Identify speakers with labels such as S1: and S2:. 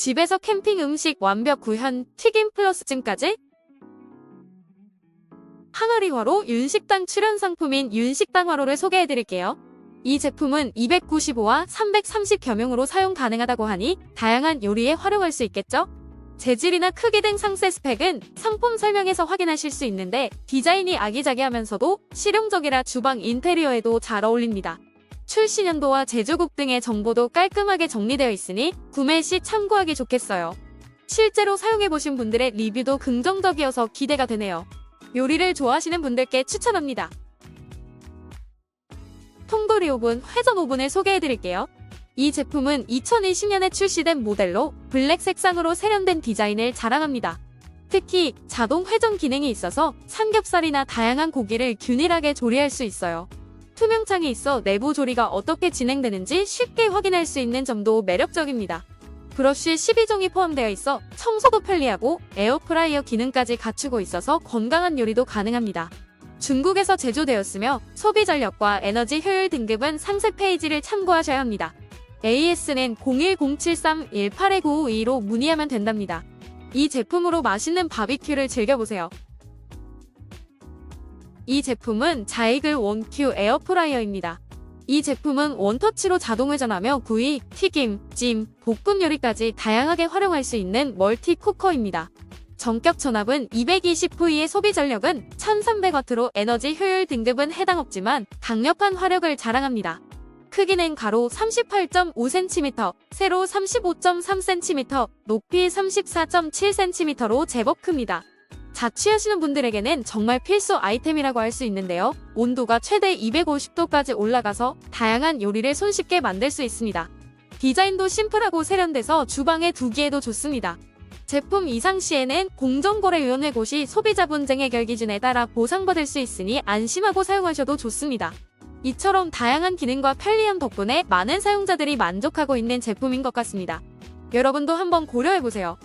S1: 집에서 캠핑 음식 완벽 구현 튀김 플러스 찜까지 항아리화로 윤식당 출연 상품인 윤식당 화로를 소개해드릴게요. 이 제품은 295와 330 겸용으로 사용 가능하다고 하니 다양한 요리에 활용할 수 있겠죠? 재질이나 크기 등 상세 스펙은 상품 설명에서 확인하실 수 있는데 디자인이 아기자기하면서도 실용적이라 주방 인테리어에도 잘 어울립니다. 출시 년도와 제조국 등의 정보도 깔끔하게 정리되어 있으니 구매 시 참고하기 좋겠어요. 실제로 사용해보신 분들의 리뷰도 긍정적이어서 기대가 되네요. 요리를 좋아하시는 분들께 추천합니다. 통돌이 오븐, 회전 오븐을 소개해드릴게요. 이 제품은 2020년에 출시된 모델로 블랙 색상으로 세련된 디자인을 자랑합니다. 특히 자동 회전 기능이 있어서 삼겹살이나 다양한 고기를 균일하게 조리할 수 있어요. 투명창이 있어 내부 조리가 어떻게 진행되는지 쉽게 확인할 수 있는 점도 매력적입니다. 브러쉬 12종이 포함되어 있어 청소도 편리하고 에어프라이어 기능까지 갖추고 있어서 건강한 요리도 가능합니다. 중국에서 제조되었으며 소비 전력과 에너지 효율 등급은 상세 페이지를 참고하셔야 합니다. AS는 0107318292로 문의하면 된답니다. 이 제품으로 맛있는 바비큐를 즐겨보세요. 이 제품은 자이글 원큐 에어프라이어입니다. 이 제품은 원터치로 자동 회전하며 구이, 튀김, 찜, 볶음 요리까지 다양하게 활용할 수 있는 멀티 쿠커입니다. 전격 전압은 220V의 소비 전력은 1300W로 에너지 효율 등급은 해당 없지만 강력한 화력을 자랑합니다. 크기는 가로 38.5cm, 세로 35.3cm, 높이 34.7cm로 제법 큽니다. 자취하시는 분들에게는 정말 필수 아이템이라고 할 수 있는데요. 온도가 최대 250도까지 올라가서 다양한 요리를 손쉽게 만들 수 있습니다. 디자인도 심플하고 세련돼서 주방에 두기에도 좋습니다. 제품 이상 시에는 공정거래위원회 고시 소비자 분쟁 해결 기준에 따라 보상받을 수 있으니 안심하고 사용하셔도 좋습니다. 이처럼 다양한 기능과 편리함 덕분에 많은 사용자들이 만족하고 있는 제품인 것 같습니다. 여러분도 한번 고려해보세요.